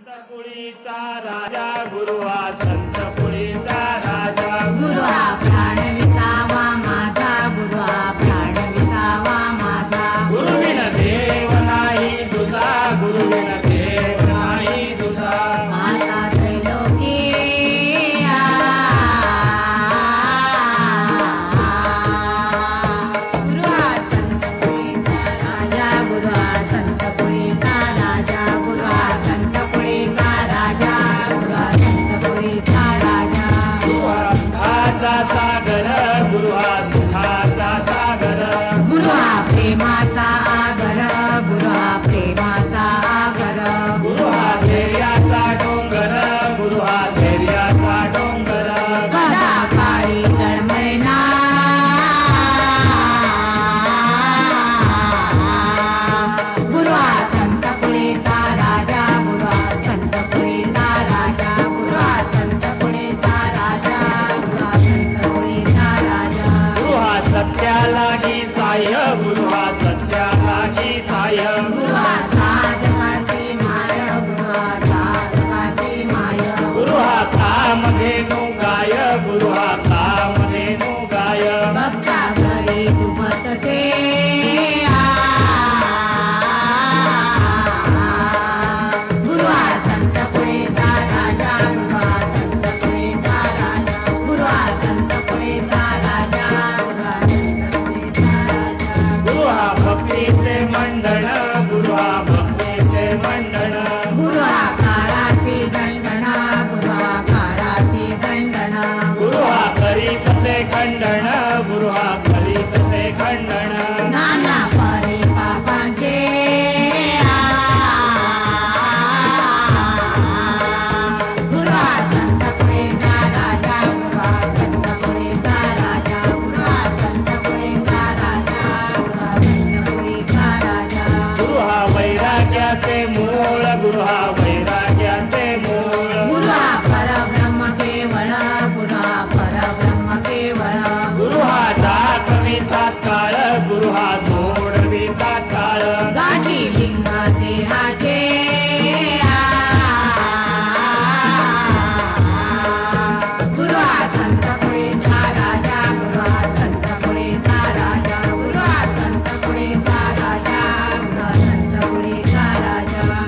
संत राजा गुरुवा nunca ia voar. खंडण गुरुहा फलितसे खंडण. तेव्हा सोडविता काळ. गाठी लिंग देहाचे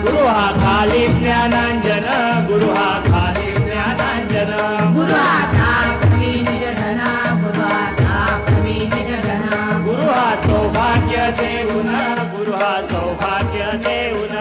गुरु हा खाली ज्ञानांजन गुरु हा भाग्य देऊन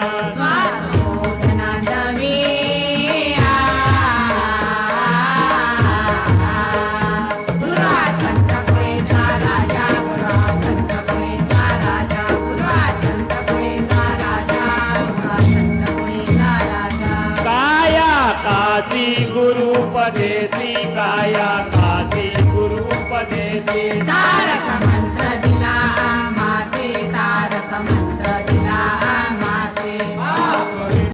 काया काशी गुरु पदेशी काया काशी गुरु पदेशी तारक